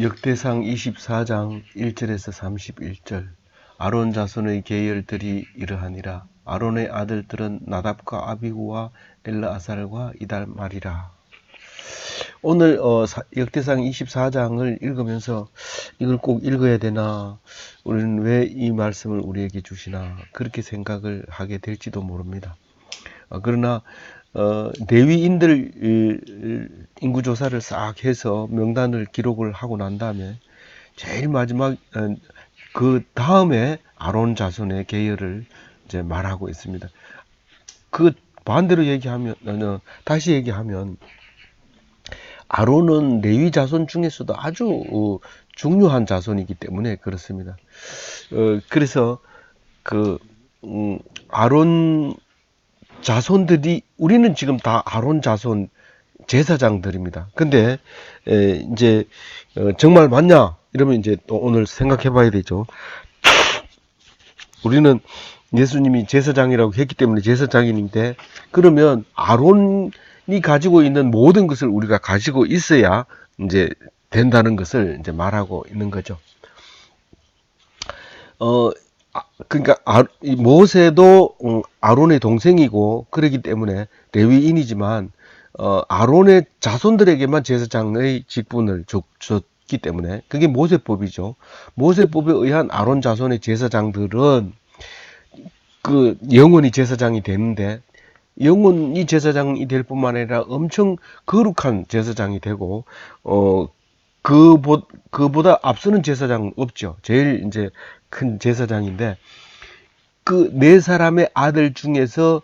역대상 24장 1절에서 31절. 아론 자손의 계열들이 이러하니라. 아론의 아들들은 나답과 아비후와 엘르아살과 이달말이라. 오늘 어, 사- 역대상 24장을 읽으면서 이걸 꼭 읽어야 되나? 우리는 왜 이 말씀을 우리에게 주시나? 그렇게 생각을 하게 될지도 모릅니다. 어, 그러나 어, 레위인들 이, 인구 조사를 싹 해서 명단을 기록을 하고 난 다음에 제일 마지막 어, 그 다음에 아론 자손의 계열을 이제 말하고 있습니다. 그 반대로 얘기하면 어, 다시 얘기하면 아론은 레위 자손 중에서도 아주 어, 중요한 자손이기 때문에 그렇습니다. 어, 그래서 그 음, 아론 자손들이 우리는 지금 다 아론 자손 제사장들입니다. 근데 에, 이제 어, 정말 맞냐? 이러면 이제 또 오늘 생각해 봐야 되죠. 우리는 예수님이 제사장이라고 했기 때문에 제사장인데 그러면 아론이 가지고 있는 모든 것을 우리가 가지고 있어야 이제 된다는 것을 이제 말하고 있는 거죠. 어, 아, 그러니까 아, 이 모세도 음, 아론의 동생이고 그러기 때문에 레위인이지만 어, 아론의 자손들에게만 제사장의 직분을 줬, 줬기 때문에 그게 모세법이죠. 모세법에 의한 아론 자손의 제사장들은 그 영원히 제사장이 되는데 영원히 제사장이 될 뿐만 아니라 엄청 거룩한 제사장이 되고 어 그보 그보다 앞서는 제사장 없죠. 제일 이제 큰 제사장인데 그 네 사람의 아들 중에서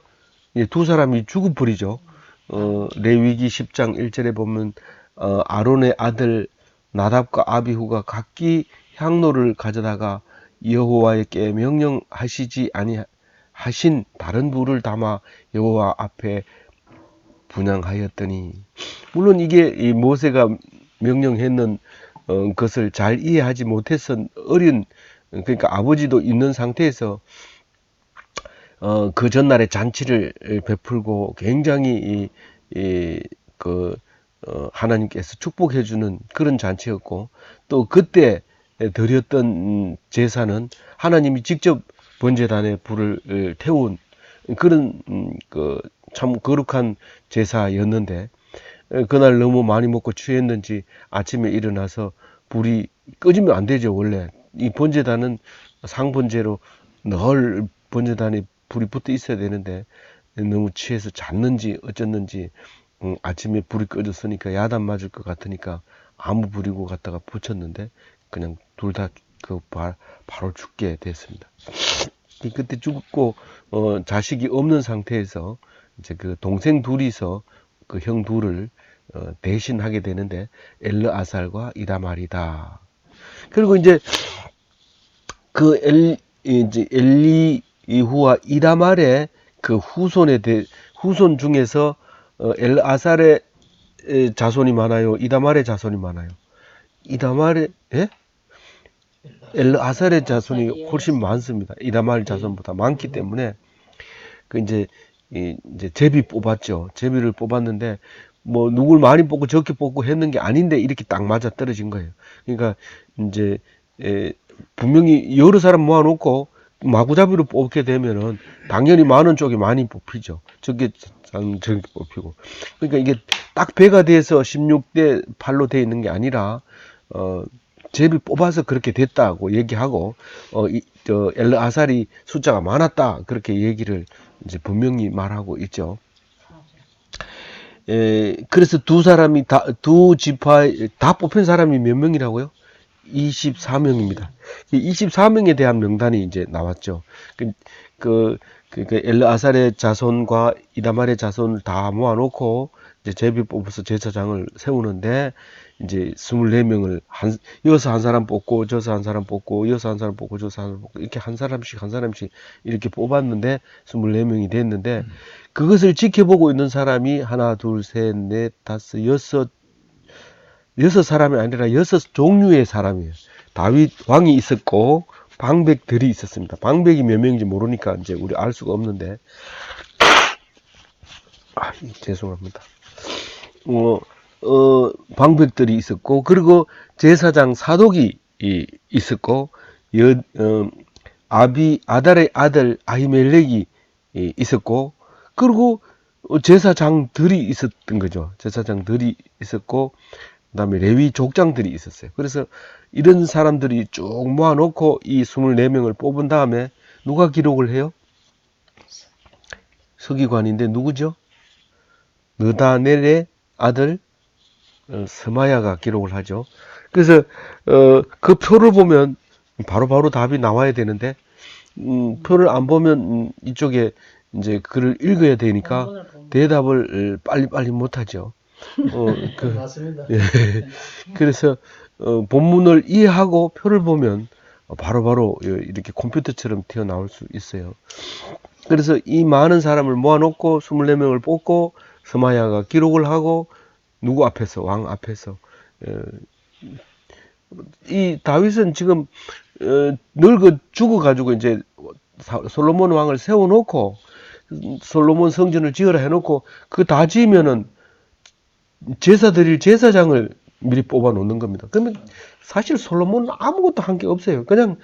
이제 두 사람이 죽어버리죠. 어 레위기 10장 1절에 보면 어 아론의 아들 나답과 아비후가 각기 향로를 가져다가 여호와에게 명령하시지 아니하신 다른 불을 담아 여호와 앞에 분양하였더니 물론 이게 이 모세가 명령했는 어, 것을 잘 이해하지 못해서 어린 그러니까 아버지도 있는 상태에서 어, 그 전날에 잔치를 베풀고 굉장히 이, 이, 그, 어, 하나님께서 축복해주는 그런 잔치였고 또 그때 드렸던 음, 제사는 하나님이 직접 번제단에 불을 태운 그런 음, 그참 거룩한 제사였는데 에, 그날 너무 많이 먹고 취했는지 아침에 일어나서 불이 꺼지면 안 되죠 원래 이 번제단은 상번제로 늘 번제단에 불이 붙어 있어야 되는데 너무 취해서 잤는지 어쨌는지 음, 아침에 불이 꺼졌으니까 야단 맞을 것 같으니까 아무 불이고 갖다가 붙였는데 그냥 둘 다 그 바로 죽게 됐습니다. 그때 죽고 어, 자식이 없는 상태에서 이제 그 동생 둘이서 그 형 둘을 어, 대신하게 되는데 엘르아살과 이다말이다. 그리고 이제 그 엘, 이제 엘리 이후와 이다말의 그 후손에 대 후손 중에서 어, 엘아살의 에, 자손이 많아요. 이다말의 자손이 많아요. 이다말의 예? 엘아살의 자손이 훨씬 많습니다. 이다말 자손보다 많기 때문에 그 이제 이 이제 제비 뽑았죠. 제비를 뽑았는데 뭐 누굴 많이 뽑고 적게 뽑고 했는 게 아닌데 이렇게 딱 맞아 떨어진 거예요. 그러니까 이제 에, 분명히 여러 사람 모아놓고 마구잡이로 뽑게 되면은 당연히 많은 쪽이 많이 뽑히죠. 적게 적게 뽑히고. 그러니까 이게 딱 배가 돼서 16대 8로 돼 있는 게 아니라 어 제비 뽑아서 그렇게 됐다고 얘기하고 어 이 저 엘르 아살이 숫자가 많았다 그렇게 얘기를 이제 분명히 말하고 있죠. 에, 그래서 두 사람이 다, 두 지파, 다 뽑힌 사람이 몇 명이라고요? 24명입니다. 24명에 대한 명단이 이제 나왔죠. 그, 그, 그, 그 엘르아살의 자손과 이다말의 자손을 다 모아놓고, 이제 제비 뽑아서 제사장을 세우는데, 이제 24명을 한, 여기서 한 사람 뽑고, 저서 한 사람 뽑고, 여기서 한 사람 뽑고, 저서 한 사람 뽑고, 이렇게 한 사람씩 한 사람씩 이렇게 뽑았는데, 24명이 됐는데, 그것을 지켜보고 있는 사람이 하나, 둘, 셋, 넷, 다섯, 여섯, 여섯 사람이 아니라 여섯 종류의 사람이에요. 다윗 왕이 있었고, 방백들이 있었습니다. 방백이 몇 명인지 모르니까 이제 우리 알 수가 없는데, 아, 이- 죄송합니다. 어, 어, 방백들이 있었고, 그리고 제사장 사독이 이- 있었고, 여, 어, 아비, 아달의 아들 아히멜렉이 이- 있었고, 그리고 어, 제사장들이 있었던 거죠. 제사장들이 있었고, 그 다음에 레위 족장들이 있었어요. 그래서 이런 사람들이 쭉 모아놓고 이 24명을 뽑은 다음에 누가 기록을 해요? 서기관인데 누구죠? 느다넬의 아들 어, 스마야가 기록을 하죠. 그래서 어, 그 표를 보면 바로 바로 답이 나와야 되는데 음, 표를 안 보면 음, 이쪽에 이제 글을 읽어야 되니까. 대답을 어, 빨리빨리 못하죠. 어, 그, 맞습니다. 예. 그래서 어, 본문을 이해하고 표를 보면 바로 바로 이렇게 컴퓨터처럼 튀어나올 수 있어요. 그래서 이 많은 사람을 모아놓고 24명을 뽑고 스마야가 기록을 하고 누구 앞에서 왕 앞에서 어, 이 다윗은 지금 어, 늙어 죽어가지고 이제 사- 솔로몬 왕을 세워놓고 솔로몬 성전을 지으라 해놓고 그 다 지으면은 제사 드릴 제사장을 미리 뽑아 놓는 겁니다. 그러면 사실 솔로몬은 아무것도 한 게 없어요. 그냥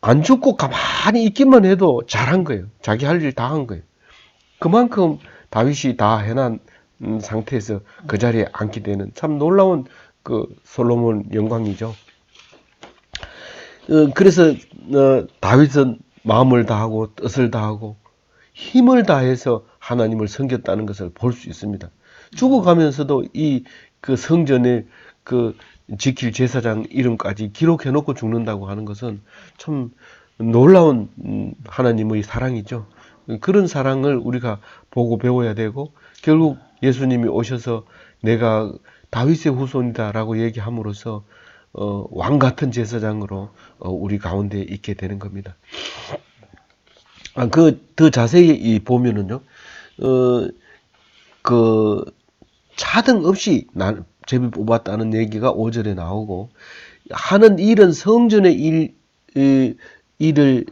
안 죽고 가만히 있기만 해도 잘한 거예요. 자기 할 일 다 한 거예요. 그만큼 다윗이 다 해난 음, 상태에서 그 자리에 앉게 되는 참 놀라운 그 솔로몬 영광이죠. 어, 그래서 어, 다윗은 마음을 다하고 뜻을 다하고 힘을 다해서 하나님을 섬겼다는 것을 볼 수 있습니다. 죽어가면서도 이 그 성전에 그 지킬 제사장 이름까지 기록해 놓고 죽는다고 하는 것은 참 놀라운 음, 하나님의 사랑이죠. 그런 사랑을 우리가 보고 배워야 되고 결국 예수님이 오셔서 내가 다윗의 후손이다라고 얘기함으로써 어, 왕 같은 제사장으로 어, 우리 가운데 있게 되는 겁니다. 아, 그, 더 자세히 이 보면은요, 어, 그, 차등 없이 난, 제비 뽑았다는 얘기가 5절에 나오고, 하는 일은 성전의 일, 이, 일을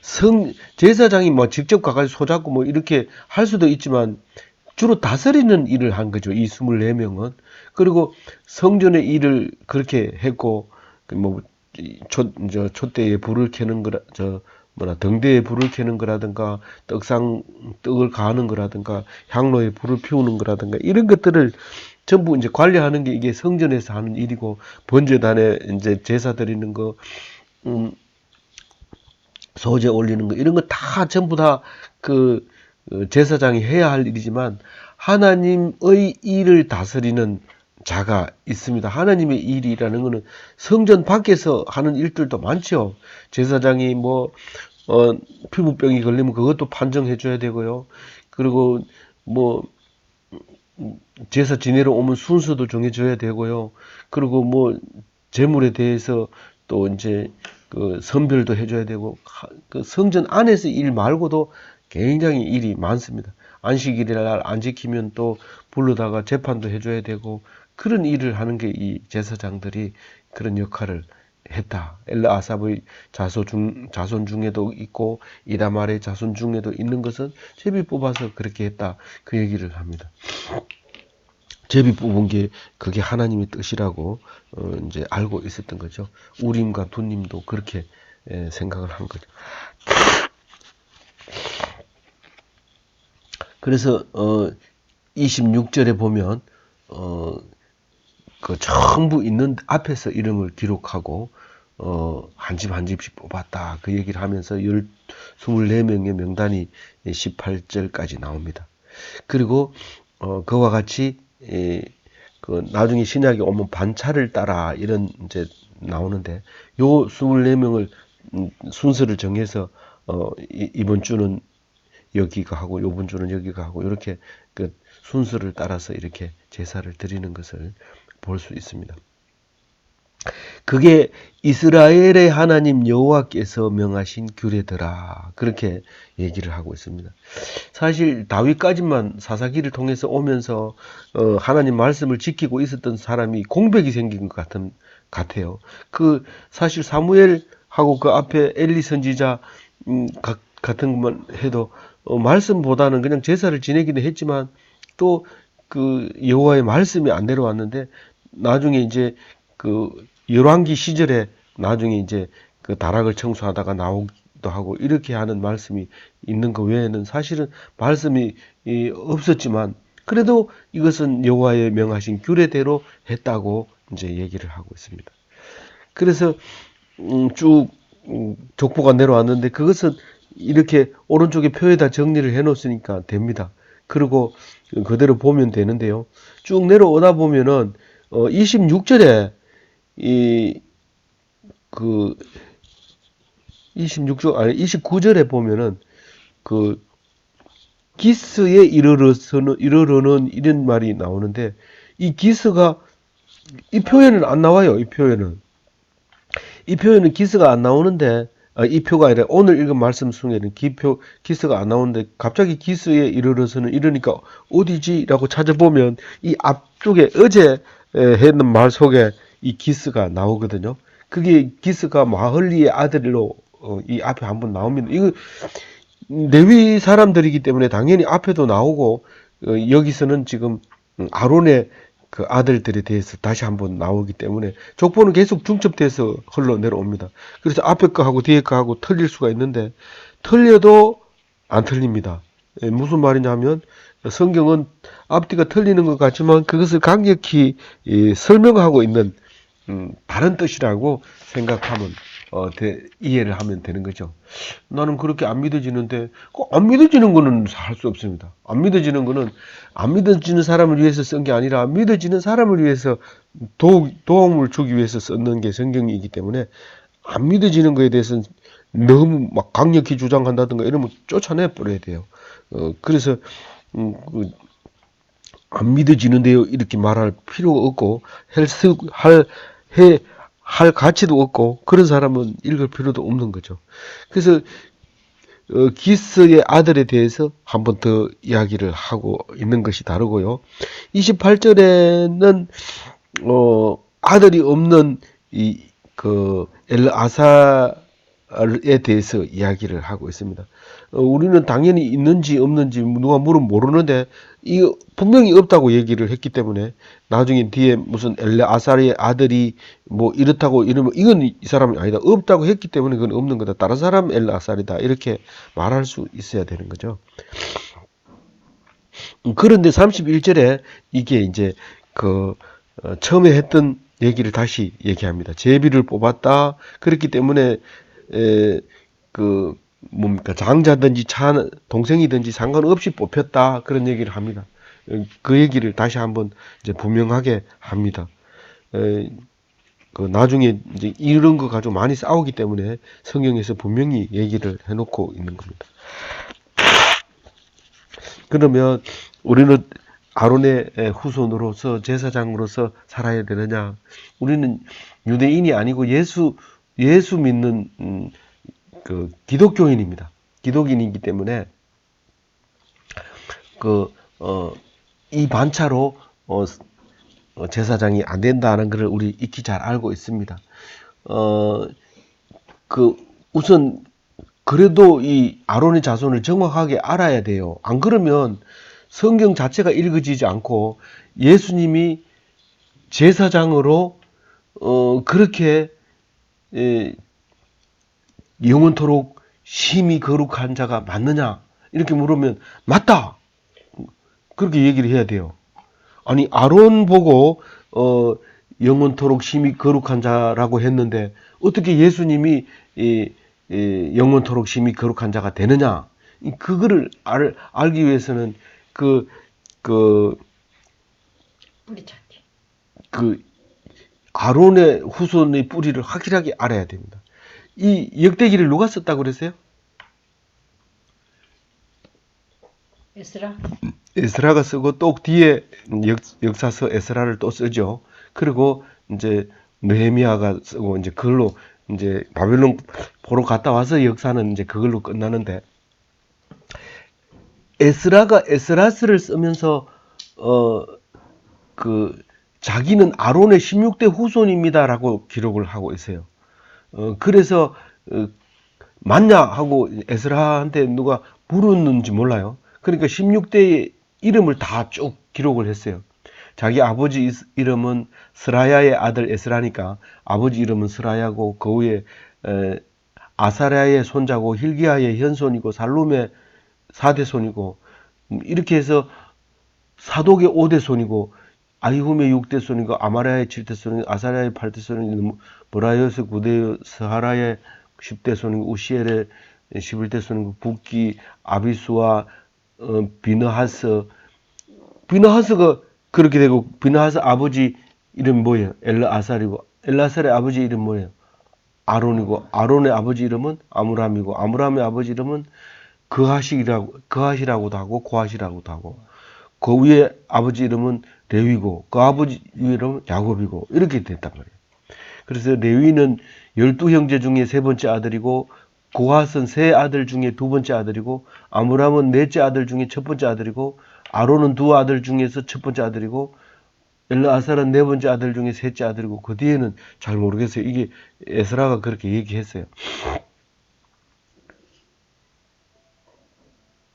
성, 제사장이 뭐 직접 가가지고 소잡고 뭐 이렇게 할 수도 있지만, 주로 다스리는 일을 한 거죠. 이 24명은. 그리고 성전의 일을 그렇게 했고, 그 뭐, 이 초, 저, 촛대에 불을 켜는 거라, 저, 뭐라, 등대에 불을 켜는 거라든가, 떡상, 떡을 가하는 거라든가, 향로에 불을 피우는 거라든가, 이런 것들을 전부 이제 관리하는 게 이게 성전에서 하는 일이고, 번제단에 이제 제사 드리는 거, 음, 소재 올리는 거, 이런 거 다 전부 다 그 제사장이 해야 할 일이지만, 하나님의 일을 다스리는 자가 있습니다. 하나님의 일이라는 것은 성전 밖에서 하는 일들도 많죠. 제사장이 뭐, 어, 피부병이 걸리면 그것도 판정해 줘야 되고요. 그리고 뭐, 음, 제사 지내러 오면 순서도 정해줘야 되고요. 그리고 뭐, 재물에 대해서 또 이제 그 선별도 해줘야 되고, 하- 그 성전 안에서 일 말고도 굉장히 일이 많습니다. 안식일 날 안 지키면 또 불러다가 재판도 해줘야 되고, 그런 일을 하는 게 이 제사장들이 그런 역할을 했다. 엘라 아삽의 자손 중, 자손 중에도 있고, 이다말의 자손 중에도 있는 것은 제비 뽑아서 그렇게 했다. 그 얘기를 합니다. 제비 뽑은 게 그게 하나님의 뜻이라고 어, 이제 알고 있었던 거죠. 우림과 둔님도 그렇게 에, 생각을 한 거죠. 그래서 어 26절에 보면 어 그 전부 있는 앞에서 이름을 기록하고 어 한 집 한 집씩 뽑았다 그 얘기를 하면서 열 24명의 명단이 18절까지 나옵니다. 그리고 어 그와 같이 에, 그 나중에 신약에 오면 반차를 따라 이런 이제 나오는데 요 24명을 음, 순서를 정해서 어 이- 이번 주는 여기가 하고 요번 주는 여기가 하고 이렇게 그 순서를 따라서 이렇게 제사를 드리는 것을 볼 수 있습니다. 그게 이스라엘의 하나님 여호와께서 명하신 규례더라. 그렇게 얘기를 하고 있습니다. 사실 다윗까지만 사사기를 통해서 오면서 어, 하나님 말씀을 지키고 있었던 사람이 공백이 생긴 것 같은 같아요. 그 사실 사무엘하고 그 앞에 엘리 선지자 음, 가- 같은 것만 해도 어, 말씀보다는 그냥 제사를 지내기는 했지만 또 그 여호와의 말씀이 안 내려왔는데 나중에 이제 그 열왕기 시절에 나중에 이제 그 다락을 청소하다가 나오기도 하고 이렇게 하는 말씀이 있는 것 외에는 사실은 말씀이 이 없었지만 그래도 이것은 여호와의 명하신 규례대로 했다고 이제 얘기를 하고 있습니다. 그래서 음, 쭉 음, 족보가 내려왔는데 그것은 이렇게 오른쪽에 표에다 정리를 해 놓으니까 됩니다. 그리고 그대로 보면 되는데요. 쭉 내려오다 보면은 어 26절에 이 그 26절 아니 29절에 보면은 그 기스에 이르러서는 이르러는 이런 말이 나오는데 이 기스가 이 표현은 안 나와요. 이 표현은 이 표현은 기스가 안 나오는데 아, 이 표가 아니라 오늘 읽은 말씀 중에는 기표 기스가 안 나오는데 갑자기 기스에 이르러서는 이러니까 어디지라고 찾아보면 이 앞쪽에 어제 에, 했는 말 속에 이 기스가 나오거든요. 그게 기스가 마흘리의 아들로 어, 이 앞에 한번 나옵니다. 이거 레위 사람들이기 때문에 당연히 앞에도 나오고 어, 여기서는 지금 음, 아론의 그 아들들에 대해서 다시 한번 나오기 때문에 족보는 계속 중첩돼서 흘러 내려옵니다. 그래서 앞에 거하고 뒤에 거하고 틀릴 수가 있는데 틀려도 안 틀립니다. 예, 무슨 말이냐면 성경은 앞뒤가 틀리는 것 같지만 그것을 강력히 이, 설명하고 있는 음, 다른 뜻이라고 생각하면 어, 대- 이해를 하면 되는 거죠. 나는 그렇게 안 믿어지는데 그안 믿어지는 거는 할 수 없습니다. 안 믿어지는 거는 안 믿어지는 사람을 위해서 쓴 게 아니라 믿어지는 사람을 위해서 도, 도움을 주기 위해서 썼는 게 성경이기 때문에 안 믿어지는 거에 대해서는 너무 막 강력히 주장한다든가 이러면 쫓아내 버려야 돼요. 어, 그래서 음, 그, 안 믿어지는데요. 이렇게 말할 필요가 없고 헬스 할 해, 할 가치도 없고 그런 사람은 읽을 필요도 없는 거죠. 그래서 어, 기스의 아들에 대해서 한 번 더 이야기를 하고 있는 것이 다르고요. 28절에는 어, 아들이 없는 이 그 엘아사에 대해서 이야기를 하고 있습니다. 어, 우리는 당연히 있는지 없는지 누가 물으면 모르는데 이 분명히 없다고 얘기를 했기 때문에 나중에 뒤에 무슨 엘아사의 아들이 뭐 이렇다고 이러면 이건 이 사람이 아니다 없다고 했기 때문에 그건 없는 거다 다른 사람 엘아살이다 이렇게 말할 수 있어야 되는 거죠. 음, 그런데 31절에 이게 이제 그 어, 처음에 했던 얘기를 다시 얘기합니다. 제비를 뽑았다. 그렇기 때문에 에, 그 뭡니까 장자든지 차 동생이든지 상관없이 뽑혔다 그런 얘기를 합니다. 어, 그 얘기를 다시 한번 이제 분명하게 합니다. 에, 그 나중에 이제 이런 거 가지고 많이 싸우기 때문에 성경에서 분명히 얘기를 해놓고 있는 겁니다. 그러면 우리는 아론의 후손으로서 제사장으로서 살아야 되느냐? 우리는 유대인이 아니고 예수 예수 믿는 음, 그 기독교인입니다. 기독인이기 때문에 그 어 이 반차로 어, 어, 제사장이 안 된다는 것을 우리 익히 잘 알고 있습니다. 어 그 우선 그래도 이 아론의 자손을 정확하게 알아야 돼요. 안 그러면 성경 자체가 읽어지지 않고 예수님이 제사장으로 어 그렇게 에, 영원토록 심히 거룩한 자가 맞느냐 이렇게 물으면 맞다 그렇게 얘기를 해야 돼요. 아니 아론 보고 어 영원토록 심히 거룩한 자라고 했는데 어떻게 예수님이 이, 이 영원토록 심히 거룩한 자가 되느냐? 이 그거를 알, 알기 위해서는 그, 그, 뿌리 찾기. 그, 아론의 후손의 뿌리를 확실하게 알아야 됩니다. 이 역대기를 누가 썼다고 그랬어요? 에스라 에스라가 쓰고 또 뒤에 역, 역사서 에스라를 또 쓰죠. 그리고 이제 느헤미야가 쓰고 이제 그걸로 이제 바벨론 보러 갔다 와서 역사는 이제 그걸로 끝나는데 에스라가 에스라스를 쓰면서 어 그 자기는 아론의 16대 후손입니다라고 기록을 하고 있어요. 어 그래서 어, 맞냐 하고 에스라한테 누가 물었는지 몰라요. 그러니까 16대 이름을 다 쭉 기록을 했어요. 자기 아버지 이- 이름은 스라야의 아들 에스라니까 아버지 이름은 스라야고 그 후에 에, 아사랴의 손자고 힐기야의 현손이고 살룸의 사대손이고 음, 이렇게 해서 사독의 5대손이고 아이훔의 6대손이고 아마랴의 7대손이고 아사랴의 8대손이고 브라이어스 9대 스하라의 10대손이고 우시엘의 11대손이고 북기 아비수와 어, 비너하스 비너하스가 그렇게 되고 비너하스 아버지 이름 뭐예요? 엘라아살이고 엘라살의 아버지 이름 뭐예요? 아론이고 아론의 아버지 이름은 아므람이고 아므람의 아버지 이름은 그하시라고 그하시라고도 하고 고하시라고도 하고 그 위에 아버지 이름은 레위고 그 아버지 이름은 야곱이고 이렇게 됐단 말이에요. 그래서 레위는 열두 형제 중에 세 번째 아들이고 고핫은 세 아들 중에 두 번째 아들이고 아므람은 넷째 아들 중에 첫 번째 아들이고 아론은 두 아들 중에서 첫 번째 아들이고 엘르아살은 네 번째 아들 중에 셋째 아들이고 그 뒤에는 잘 모르겠어요. 이게 에스라가 그렇게 얘기했어요.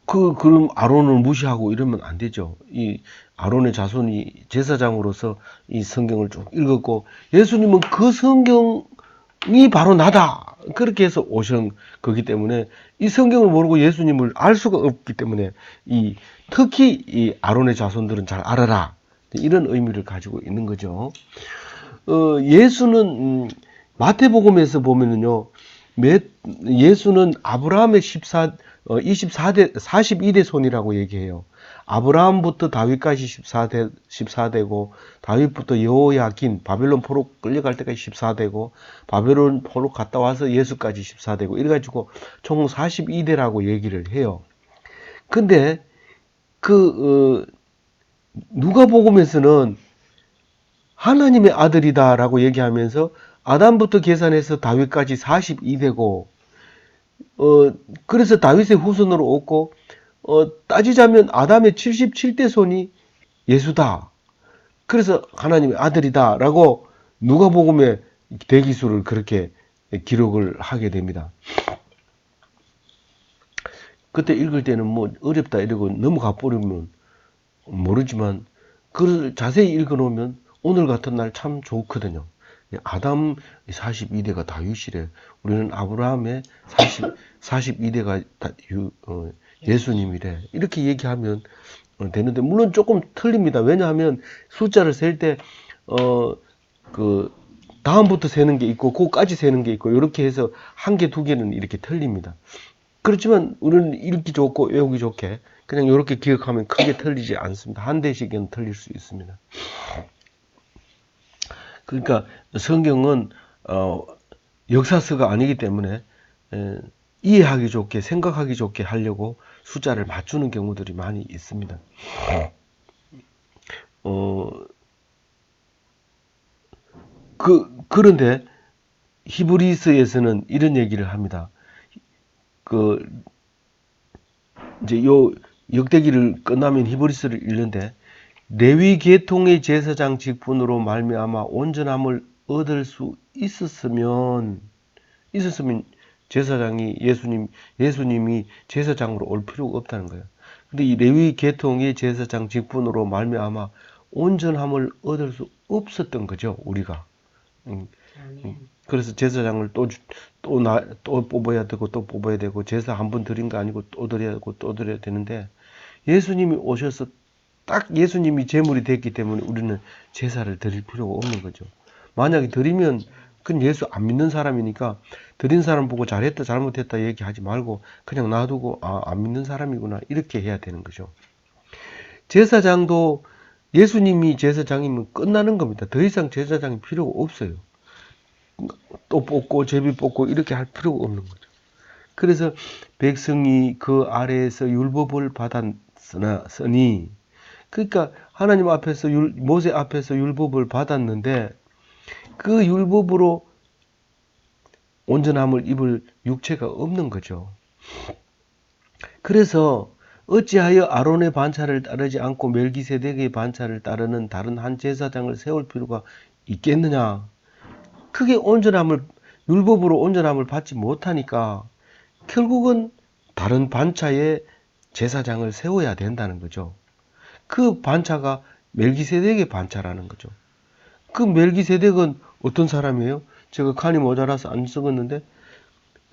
그 그럼 아론을 무시하고 이러면 안 되죠. 이 아론의 자손이 제사장으로서 이 성경을 쭉 읽었고 예수님은 그 성경이 바로 나다. 그렇게 해서 오신 거기 때문에 이 성경을 모르고 예수님을 알 수가 없기 때문에 이 특히 이 아론의 자손들은 잘 알아라. 이런 의미를 가지고 있는 거죠. 어, 예수는 음, 마태복음에서 보면은요. 몇, 예수는 아브라함의 14 어, 24대 42대 손이라고 얘기해요. 아브라함부터 다윗까지 14대 14대고 다윗부터 여호야긴 바벨론 포로 끌려갈 때까지 14대고 바벨론 포로 갔다 와서 예수까지 14대고 이래 가지고 총 42대라고 얘기를 해요. 근데 그 어, 누가복음에서는 하나님의 아들이다라고 얘기하면서 아담부터 계산해서 다윗까지 42대고 어 그래서 다윗의 후손으로 얻고 어 따지자면 아담의 77대 손이 예수다. 그래서 하나님의 아들이다라고 누가복음의 대기수를 그렇게 기록을 하게 됩니다. 그때 읽을 때는 뭐 어렵다 이러고 넘어가 버리면 모르지만 그걸 자세히 읽어 놓으면 오늘 같은 날 참 좋거든요. 아담 42대가 다윗이래. 우리는 아브라함의 40, 42대가 다, 유, 어, 예수님이래. 이렇게 얘기하면 어, 되는데, 물론 조금 틀립니다. 왜냐하면 숫자를 셀 때, 어, 그, 다음부터 세는 게 있고, 그까지 세는 게 있고, 이렇게 해서 한 개, 두 개는 이렇게 틀립니다. 그렇지만 우리는 읽기 좋고 외우기 좋게 그냥 이렇게 기억하면 크게 틀리지 않습니다. 한 대씩은 틀릴 수 있습니다. 그러니까 성경은 어, 역사서가 아니기 때문에 에, 이해하기 좋게 생각하기 좋게 하려고 숫자를 맞추는 경우들이 많이 있습니다. 어, 그 그런데 히브리서에서는 이런 얘기를 합니다. 그 이제 요 역대기를 끝나면 히브리서를 읽는데 레위 계통의 제사장 직분으로 말미암아 온전함을 얻을 수 있었으면 있었으면 제사장이 예수님 예수님이 제사장으로 올 필요가 없다는 거예요. 근데 이 레위 계통의 제사장 직분으로 말미암아 온전함을 얻을 수 없었던 거죠 우리가. 음. 그래서 제사장을 또, 주- 또, 나, 또 뽑아야 되고 또 뽑아야 되고 제사 한 번 드린 거 아니고 또 드려야 되고 또 드려야 되는데 예수님이 오셔서 딱 예수님이 제물이 됐기 때문에 우리는 제사를 드릴 필요가 없는 거죠. 만약에 드리면 그건 예수 안 믿는 사람이니까 드린 사람 보고 잘했다 잘못했다 얘기하지 말고 그냥 놔두고 아, 안 믿는 사람이구나 이렇게 해야 되는 거죠. 제사장도 예수님이 제사장이면 끝나는 겁니다. 더 이상 제사장이 필요가 없어요. 또 뽑고 제비 뽑고 이렇게 할 필요가 없는 거죠. 그래서 백성이 그 아래에서 율법을 받았으니 그러니까 하나님 앞에서 율, 모세 앞에서 율법을 받았는데 그 율법으로 온전함을 입을 육체가 없는 거죠. 그래서 어찌하여 아론의 반차를 따르지 않고 멜기세덱의 반차를 따르는 다른 한 제사장을 세울 필요가 있겠느냐? 크게 온전함을 율법으로 온전함을 받지 못하니까 결국은 다른 반차의 제사장을 세워야 된다는 거죠. 그 반차가 멜기세덱의 반차라는 거죠. 그 멜기세덱은 어떤 사람이에요? 제가 칸이 모자라서 안 적었는데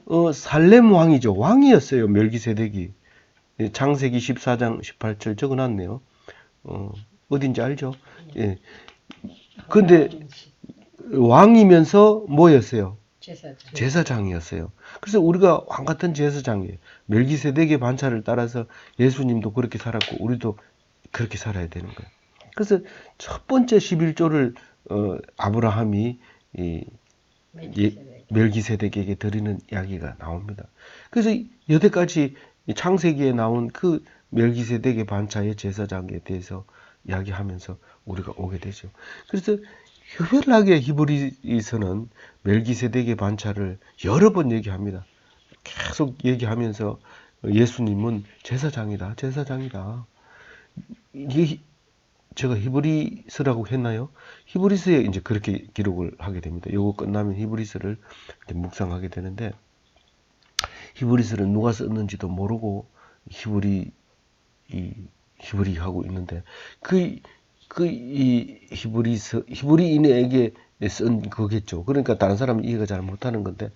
어, 살렘 왕이죠. 왕이었어요. 멜기세덱이. 예, 창세기 14장 18절 적어놨네요. 어, 어딘지 알죠? 예. 근데 왕이면서 뭐였어요? 제사장. 제사장이었어요. 그래서 우리가 왕 같은 제사장이에요. 멜기세덱의 반차를 따라서 예수님도 그렇게 살았고 우리도 그렇게 살아야 되는 거예요. 그래서 첫 번째 11조를 어, 아브라함이 이 멜기세덱. 멜기세덱에게 드리는 이야기가 나옵니다. 그래서 여태까지 이 창세기에 나온 그 멜기세덱의 반차의 제사장에 대해서 이야기하면서 우리가 오게 되죠. 그래서 유별나게 히브리서는 멜기세덱의 반차를 여러 번 얘기합니다. 계속 얘기하면서 예수님은 제사장이다, 제사장이다. 이게 제가 히브리서라고 했나요? 히브리서에 이제 그렇게 기록을 하게 됩니다. 요거 끝나면 히브리서를 묵상하게 되는데 히브리서를 누가 썼는지도 모르고 히브리 이 히브리 하고 있는데 그 그 이 히브리서 히브리인에게 쓴 거겠죠. 그러니까 다른 사람은 이해가 잘 못하는 건데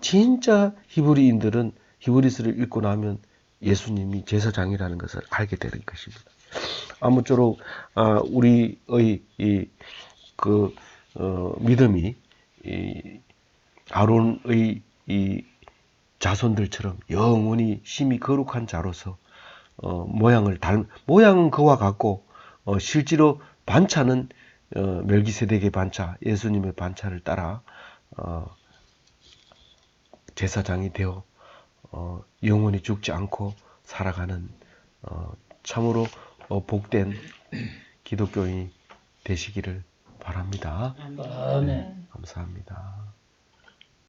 진짜 히브리인들은 히브리서를 읽고 나면 예수님이 제사장이라는 것을 알게 되는 것입니다. 아무쪼록 아, 우리의 이그 어, 믿음이 이 아론의 이 자손들처럼 영원히 심히 거룩한 자로서 어, 모양을 닮 모양은 그와 같고 어, 실제로 반차는 어, 멜기세덱의 반차, 예수님의 반차를 따라 어, 제사장이 되어 어, 영원히 죽지 않고 살아가는 어, 참으로 어, 복된 기독교인이 되시기를 바랍니다. 아멘. 감사합니다.